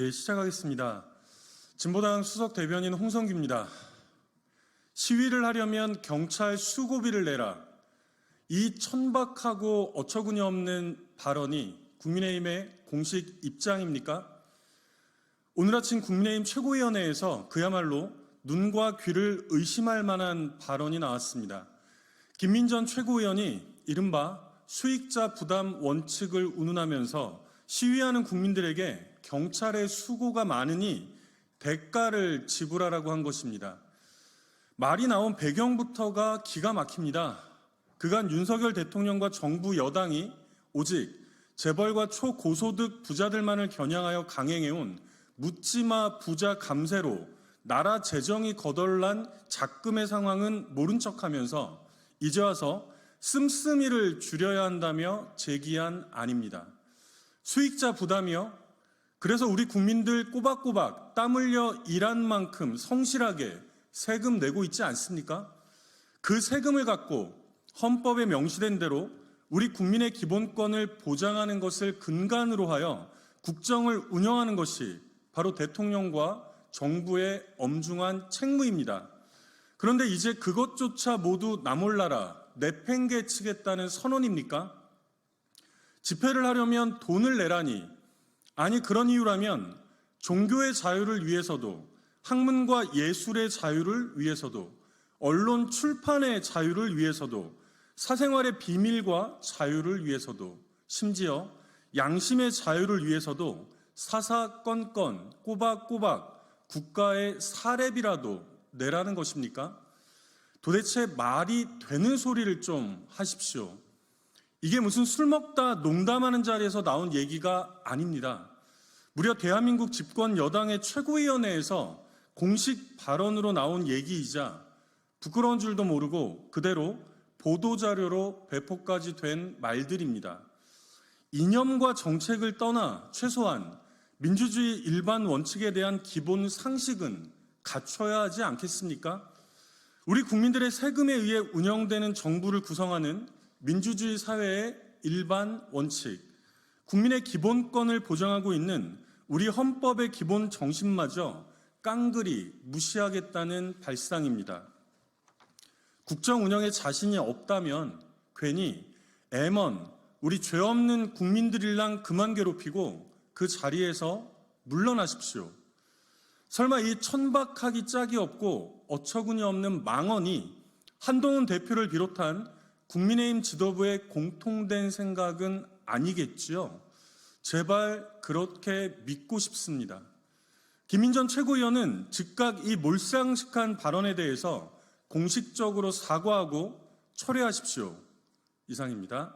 예, 시작하겠습니다. 진보당 수석 대변인 홍성규입니다. 시위를 하려면 경찰 수고비를 내라. 이 천박하고 어처구니 없는 발언이 국민의힘의 공식 입장입니까? 오늘 아침 국민의힘 최고위원회에서 그야말로 눈과 귀를 의심할 만한 발언이 나왔습니다. 김민전 최고위원이 이른바 수익자 부담 원칙을 운운하면서 시위하는 국민들에게 경찰의 수고가 많으니 대가를 지불하라고 한 것입니다. 말이 나온 배경부터가 기가 막힙니다. 그간 윤석열 대통령과 정부 여당이 오직 재벌과 초고소득 부자들만을 겨냥하여 강행해온 묻지마 부자 감세로 나라 재정이 거덜난 작금의 상황은 모른 척 하면서 이제 와서 씀씀이를 줄여야 한다며 제기한 아닙니다. 수익자 부담이요? 그래서 우리 국민들 꼬박꼬박 땀 흘려 일한 만큼 성실하게 세금 내고 있지 않습니까? 그 세금을 갖고 헌법에 명시된 대로 우리 국민의 기본권을 보장하는 것을 근간으로 하여 국정을 운영하는 것이 바로 대통령과 정부의 엄중한 책무입니다. 그런데 이제 그것조차 모두 나몰라라 내팽개치겠다는 선언입니까? 집회를 하려면 돈을 내라니 아니 그런 이유라면 종교의 자유를 위해서도 학문과 예술의 자유를 위해서도 언론 출판의 자유를 위해서도 사생활의 비밀과 자유를 위해서도 심지어 양심의 자유를 위해서도 사사건건 꼬박꼬박 국가의 사례비라도 내라는 것입니까? 도대체 말이 되는 소리를 좀 하십시오. 이게 무슨 술 먹다 농담하는 자리에서 나온 얘기가 아닙니다. 무려 대한민국 집권 여당의 최고위원회에서 공식 발언으로 나온 얘기이자 부끄러운 줄도 모르고 그대로 보도자료로 배포까지 된 말들입니다. 이념과 정책을 떠나 최소한 민주주의 일반 원칙에 대한 기본 상식은 갖춰야 하지 않겠습니까? 우리 국민들의 세금에 의해 운영되는 정부를 구성하는 민주주의 사회의 일반 원칙, 국민의 기본권을 보장하고 있는 우리 헌법의 기본 정신마저 깡그리 무시하겠다는 발상입니다. 국정 운영에 자신이 없다면 괜히 애먼 우리 죄 없는 국민들이랑 그만 괴롭히고 그 자리에서 물러나십시오. 설마 이 천박하기 짝이 없고 어처구니 없는 망언이 한동훈 대표를 비롯한 국민의힘 지도부의 공통된 생각은 아니겠지요. 제발 그렇게 믿고 싶습니다. 김인전 최고위원은 즉각 이 몰상식한 발언에 대해서 공식적으로 사과하고 철회하십시오. 이상입니다.